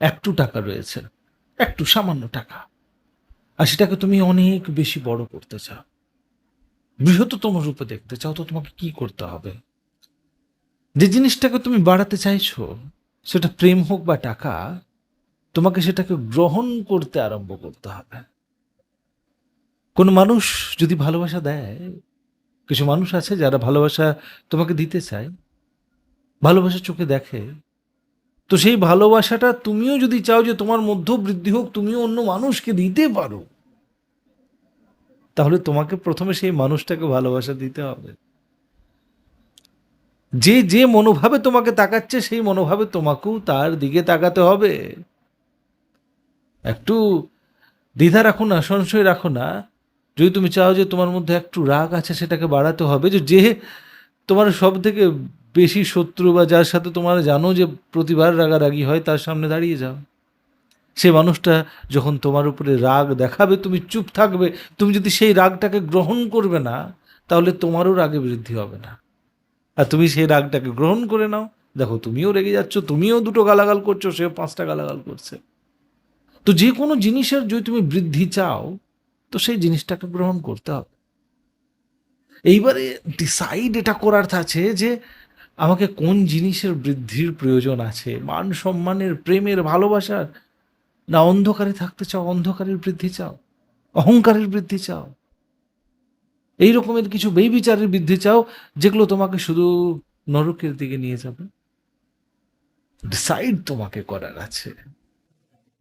একটু টাকা রয়েছে, একটু সামান্য টাকা। আর সেটাকে তুমি অনেক বেশি বড় করতে চাও। বৃহত্তম রূপে দেখতে চাও, তো তোমাকে কি করতে হবে? যে জিনিসটাকে তুমি বাড়াতে চাইছো, সেটা প্রেম হোক বা টাকা, তোমাকে সেটাকে গ্রহণ করতে আরম্ভ করতে হবে। কোনো মানুষ যদি ভালোবাসা দেয়, কিছু মানুষ আছে যারা ভালোবাসা তোমাকে দিতে চায়, ভালোবাসা চোখে দেখে তো সেই ভালোবাসাটা তুমিও যদি চাও যে তোমার মধ্যেও বৃদ্ধি হোক, তুমিও অন্য মানুষকে দিতে পারো। তাহলে তোমাকে প্রথমে সেই মানুষটাকে ভালোবাসা দিতে হবে। যে যে মনোভাবে তোমাকে তাকাচ্ছে, সেই মনোভাবে তোমাকেও তার দিকে তাকাতে হবে। একটু দ্বিধা রাখো না সংশয় রাখো না। যদি তুমি চাও যে তোমার মধ্যে একটু রাগ আছে, সেটাকে বাড়াতে হবে। যে তোমার সব থেকে বেশি শত্রু বা যার সাথে তোমার জানো যে প্রতিবার রাগারাগি হয়, তার সামনে দাঁড়িয়ে যাও। সে মানুষটা যখন তোমার উপরে রাগ দেখাবে, তুমি চুপ থাকবে, তুমি যদি সেই রাগটাকে গ্রহণ করবে না, তাহলে তোমারও রাগে বৃদ্ধি হবে না। আর তুমি সেই রাগটাকে গ্রহণ করে নাও। দেখো, তুমিও রেগে যাচ্ছ, তুমিও দুটো গালাগাল করছ, সেও পাঁচটা গালাগাল করছে। তো যে কোনো জিনিসের যদি তুমি বৃদ্ধি চাও, তো সেই জিনিসটাকে গ্রহণ করতে হবে। এইবারে ডিসাইড এটা করার আছে যে আমাকে কোন জিনিসের বৃদ্ধির প্রয়োজন আছে? মান সম্মানের, প্রেমের, ভালোবাসার? না অন্ধকারে থাকতে চাও, অন্ধকারের বৃদ্ধি চাও, অহংকারের বৃদ্ধি চাও? এই রকমের কিছু বেবিচারের বৃদ্ধি চাও, যেগুলো তোমাকে শুধু নরকের দিকে নিয়ে যাবে। ডিসাইড তোমাকে করার আছে।